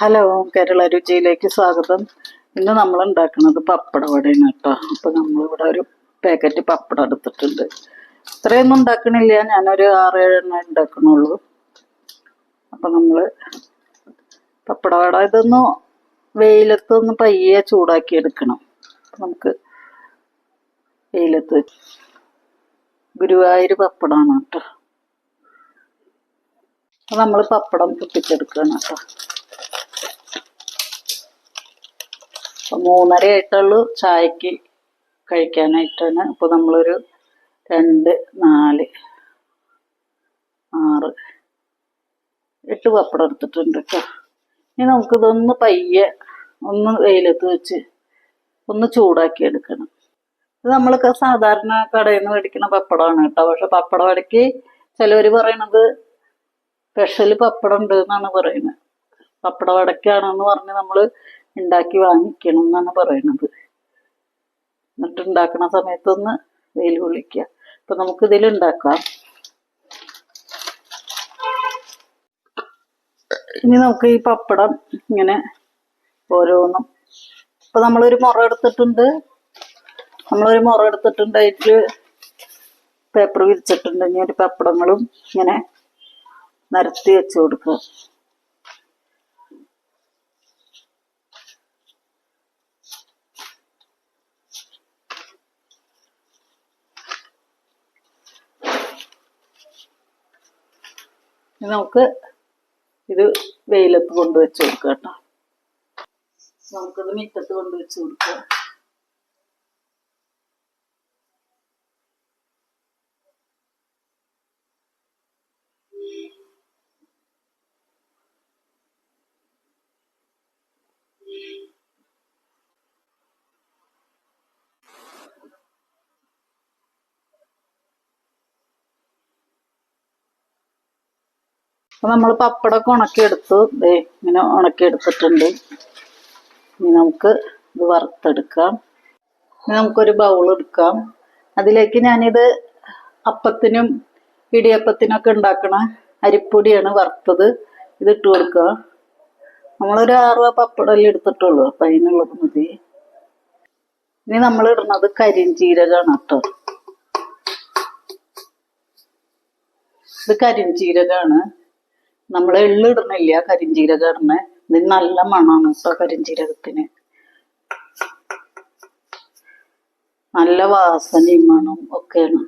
Hello Kerala രുചിയിലേക്ക് സ്വാഗതം. ഇന്ന് നമ്മൾ ഉണ്ടാക്കുന്നത് പപ്പട വടയാണ് കേട്ടോ. അപ്പോൾ നമ്മളിവിടെ ഒരു പാക്കറ്റ് പപ്പടം എടുത്തിട്ടുണ്ട്. ഇത്രയൊന്നും ഉണ്ടാക്കണില്ല. ഞാനൊരു ആറ് ഏഴെണ്ണം ഉണ്ടാക്കണുള്ളൂ. അപ്പം നമ്മൾ പപ്പടവട ഇതൊന്ന് വെയിലത്തൊന്ന് പയ്യെ ചൂടാക്കി എടുക്കണം. നമുക്ക് വെയിലത്ത് ഗുരുവായൂർ പപ്പടമാണ് കേട്ടോ. നമ്മൾ പപ്പടം പൊട്ടിച്ചെടുക്കുകയാണ് കേട്ടോ അപ്പം മൂന്നര ആയിട്ടുള്ളൂ ചായക്ക് കഴിക്കാനായിട്ടാണ്. അപ്പോൾ നമ്മളൊരു രണ്ട് നാല് ആറ് എട്ട് പപ്പടം എടുത്തിട്ടുണ്ട് കേട്ടോ ഇനി നമുക്കിതൊന്ന് പയ്യെ ഒന്ന് വെയിലത്ത് വെച്ച് ഒന്ന് ചൂടാക്കി എടുക്കണം. ഇത് നമ്മളൊക്കെ സാധാരണ കടയിൽ നിന്ന് മേടിക്കുന്ന പപ്പടമാണ് കേട്ടോ പക്ഷെ പപ്പടം ഇടയ്ക്ക് ചിലവർ പറയണത് സ്പെഷ്യൽ പപ്പടം ഉണ്ട് എന്നാണ് പറയുന്നത്. പപ്പടം വടക്കാണെന്ന് പറഞ്ഞ് നമ്മൾ ഉണ്ടാക്കി വാങ്ങിക്കണം എന്നാണ് പറയണത്. എന്നിട്ട് ഉണ്ടാക്കണ സമയത്തൊന്ന് വെയിൽ കൊള്ളിക്കുക. അപ്പൊ നമുക്ക് ഇതിൽ ഉണ്ടാക്കാം. ഇനി നമുക്ക് ഈ പപ്പടം ഇങ്ങനെ ഓരോന്നും. ഇപ്പൊ നമ്മളൊരു മുറ എടുത്തിട്ടുണ്ട്. നമ്മളൊരു മുറ എടുത്തിട്ടുണ്ട്. അതിൽ പേപ്പർ വിരിച്ചിട്ടുണ്ട്. ഇനി ഒരു പപ്പടങ്ങളും ഇങ്ങനെ നിരത്തി വെച്ച് കൊടുക്കുക. നമുക്ക് ഇത് വെയിലത്ത് കൊണ്ടുവച്ച് കൊടുക്കാം കേട്ടോ. നമുക്കത് മിറ്റത്ത് കൊണ്ടുവച്ച് കൊടുക്കുക അപ്പൊ നമ്മൾ പപ്പടമൊക്കെ ഉണക്കിയെടുത്തു. ദേ ഇങ്ങനെ ഉണക്കിയെടുത്തിട്ടുണ്ട്. ഇനി നമുക്ക് ഇത് വറുത്തെടുക്കാം. ഇനി നമുക്കൊരു ബൗൾ എടുക്കാം. അതിലേക്ക് ഞാനിത് അപ്പത്തിനും ഇടിയപ്പത്തിനൊക്കെ ഉണ്ടാക്കണ അരിപ്പൊടിയാണ് വറുത്തത്. ഇത് ഇട്ട് കൊടുക്കുക. നമ്മളൊരു ആറ് പപ്പടമല്ലേ എടുത്തിട്ടുള്ളൂ. അപ്പൊ അതിനുള്ളത് മതി. ഇനി നമ്മൾ ഇടുന്നത് കരിഞ്ചീരകമാണ് കേട്ടോ. ഇത് കരിഞ്ചീരകമാണ്. നമ്മൾ എള്ള് ഇടുന്നില്ല കരിഞ്ചീരകം ഇടണേ ഇതിന് നല്ല മണമാണ് സോ കരിഞ്ചീരകത്തിന്. നല്ല വാസനയും മണം ഒക്കെയാണ്.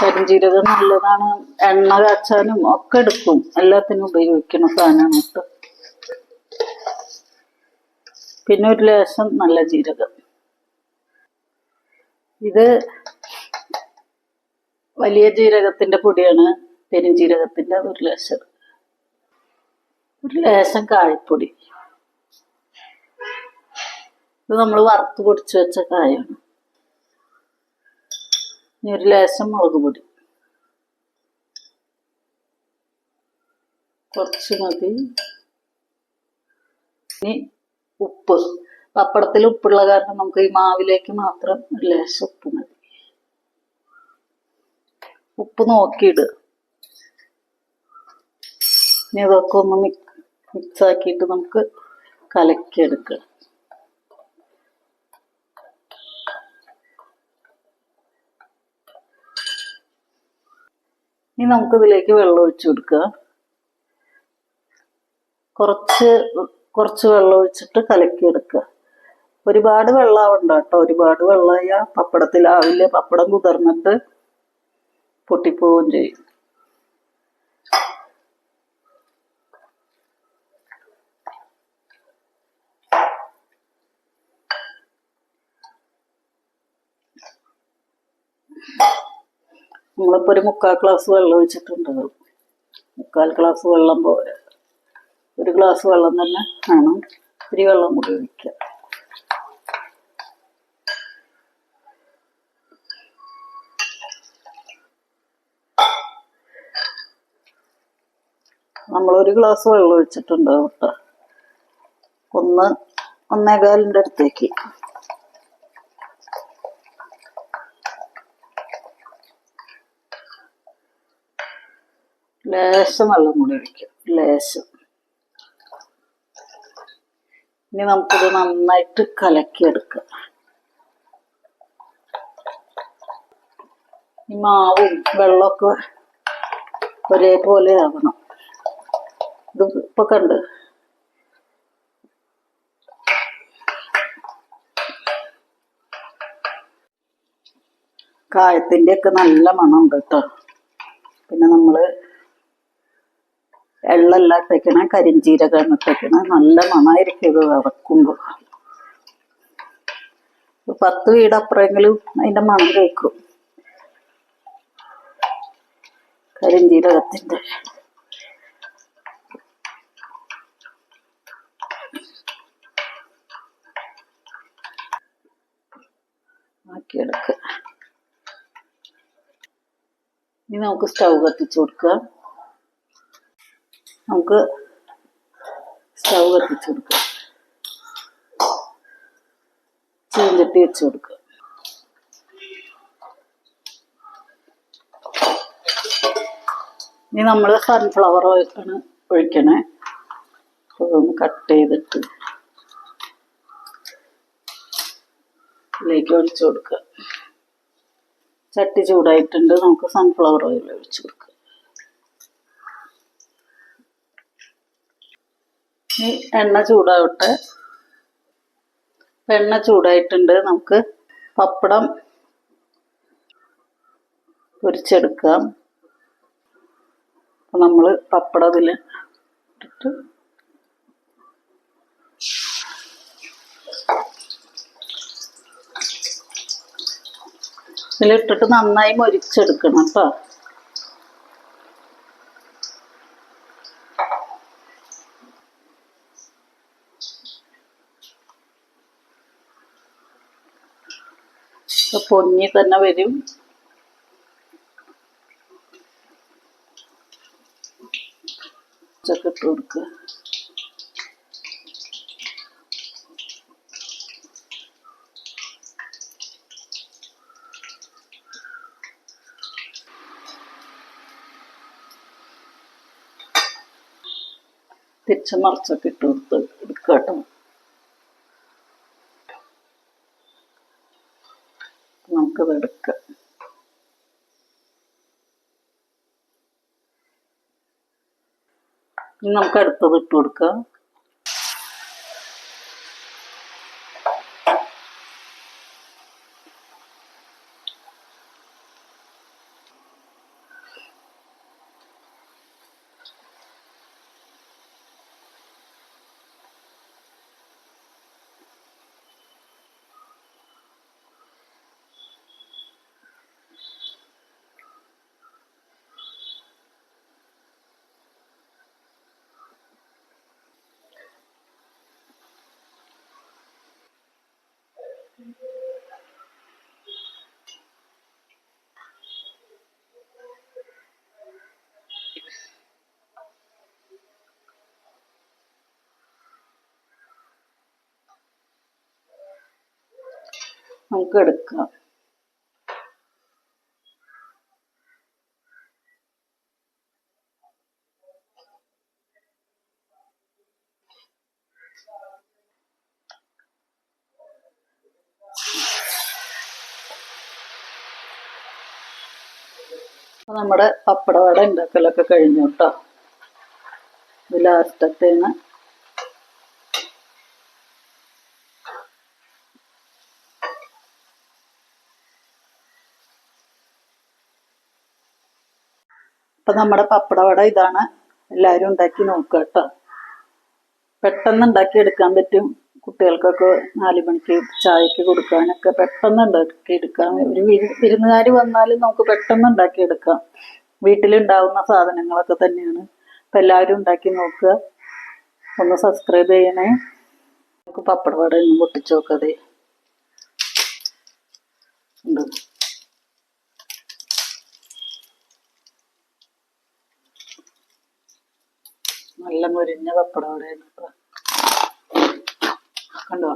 കരിഞ്ചീരകം നല്ലതാണ്. എണ്ണ കാച്ചാനും ഒക്കെ എടുക്കും. എല്ലാത്തിനും ഉപയോഗിക്കുന്ന സാധനമാണ് കേട്ടോ പിന്നെ ഒരു ലേശം നല്ല ജീരകം. ഇത് വലിയ ജീരകത്തിന്റെ പൊടിയാണ്. പെരുംജീരകത്തിന്റെ ഒരു ലേശം ഒരു ലേശം കായപ്പൊടി ഇത് നമ്മൾ വറുത്ത് പൊടിച്ചു വെച്ച കായാണ്. ഇനി ഒരു ലേശം മുളക് പൊടി. കുറച്ച് മതി. ഇനി ഉപ്പ്. പപ്പടത്തിൽ ഉപ്പുള്ള കാരണം നമുക്ക് ഈ മാവിലേക്ക് മാത്രം ഒരു ലേശം ഉപ്പ് മതി. ഉപ്പ് നോക്കിയിടുക. ഇനി ഇതൊക്കെ ഒന്ന് മിക്സ് ആക്കിയിട്ട് നമുക്ക് കലക്കിയെടുക്കുക ഇനി നമുക്ക് ഇതിലേക്ക് വെള്ളം ഒഴിച്ചു കൊടുക്കുക. കുറച്ച് കുറച്ച് വെള്ളം ഒഴിച്ചിട്ട് കലക്കിയെടുക്കുക. ഒരുപാട് വെള്ളമാവണ്ട കേട്ടോ. ഒരുപാട് വെള്ളമായ പപ്പടത്തിലാവില്ല പപ്പടം കുതിർന്നിട്ട് പൊട്ടിപ്പോവുകയും ചെയ്യും. നമ്മളിപ്പോൾ ഒരു മുക്കാൽ ഗ്ലാസ് വെള്ളം ഒഴിച്ചിട്ടുണ്ട്. മുക്കാൽ ഗ്ലാസ് വെള്ളം പോലെ ഒരു ഗ്ലാസ് വെള്ളം തന്നെ വേണം. ഇത്തിരി വെള്ളം കൂടി ഒഴിക്കുക നമ്മൾ ഒരു ഗ്ലാസ് വെള്ളം ഒഴിച്ചിട്ടുണ്ട് കേട്ടോ. ഒന്ന് ഒന്നേകാലിന്റെ അടുത്തേക്ക്. ലേശം വെള്ളം കൂടി ഒഴിക്കും. ലേശം. ഇനി നമുക്കിത് നന്നായിട്ട് കലക്കിയെടുക്കാം. ഈ മാവും വെള്ളമൊക്കെ ഒരേപോലെ ആവണം. ഇത് ഇപ്പൊ കണ്ട്. കായത്തിന്റെ ഒക്കെ നല്ല മണമുണ്ട് കേട്ടോ. പിന്നെ നമ്മൾ എള്ളെല്ലാം ഇട്ടേക്കണേ കരിഞ്ചീരകം ഇട്ടേക്കണേ നല്ല മണമായിരിക്കും ഇത് ഇറക്കുമ്പോ ഒരു പത്ത് വീടപ്പുറമെങ്കിലും അതിന്റെ മണം കേൾക്കും. കരിഞ്ചീരകത്തിന്റെ. ഇനി നമുക്ക് സ്റ്റൗ കത്തിച്ചു കൊടുക്കുക നമുക്ക് സ്റ്റൗ കത്തിച്ച് കൊടുക്കുക. ചീഞ്ചട്ടി വെച്ച് കൊടുക്കുക. ഇനി നമ്മൾ സൺഫ്ലവർ ഓയിലാണ് ഒഴിക്കണേ. അതൊന്ന് കട്ട് ചെയ്തിട്ട് ഇതിലേക്ക് ഒഴിച്ചു കൊടുക്കുക. ചട്ടി ചൂടായിട്ടുണ്ട് നമുക്ക് സൺഫ്ലവർ ഓയിൽ ഒഴിച്ചു കൊടുക്കുക ഇനി എണ്ണ ചൂടാവട്ടെ. എണ്ണ ചൂടായിട്ടുണ്ട്. നമുക്ക് പപ്പടം പൊരിച്ചെടുക്കാം. അപ്പം നമ്മൾ പപ്പടം അതിൽ ഇട്ടിട്ട് ഇതിലിട്ടിട്ട് നന്നായി മൊരിച്ചെടുക്കണം കേട്ടോ പൊന്നി തന്നെ വരും. ഉച്ചയ്ക്ക് ഇട്ട് കൊടുക്കുക തിരിച്ച് മറിച്ചൊക്കെ ഇട്ട് കൊടുത്ത് കേട്ടോ നമുക്കത് എടുക്കാം ഇനി നമുക്ക് അടുത്തത് ഇട്ട് കൊടുക്കാം നമുക്ക് എടുക്കാം. അപ്പൊ നമ്മുടെ പപ്പടവട ഉണ്ടാക്കലൊക്കെ കഴിഞ്ഞു കേട്ടോ ഇത് ലാസ്റ്റത്തേന്ന് അപ്പൊ നമ്മുടെ പപ്പടവട ഇതാണ്. എല്ലാവരും ഉണ്ടാക്കി നോക്കുക കേട്ടോ പെട്ടെന്ന് ഉണ്ടാക്കി എടുക്കാൻ പറ്റും. കുട്ടികൾക്കൊക്കെ നാല് മണിക്ക് ചായക്ക് കൊടുക്കാനൊക്കെ പെട്ടെന്ന് ഉണ്ടാക്കി എടുക്കാം. ഒരു വിരു വിരുന്നുകാർ വന്നാലും നമുക്ക് പെട്ടെന്ന് ഉണ്ടാക്കി എടുക്കാം. വീട്ടിലുണ്ടാവുന്ന സാധനങ്ങളൊക്കെ തന്നെയാണ്. അപ്പൊ എല്ലാവരും ഉണ്ടാക്കി നോക്കുക. ഒന്ന് സബ്സ്ക്രൈബ് ചെയ്യണേ. നമുക്ക് പപ്പടവട ഒന്ന് പൊട്ടിച്ചു നോക്കതേ. നല്ല മുരിഞ്ഞ പപ്പടവടയാണ് കേട്ടോ കണ്ടോ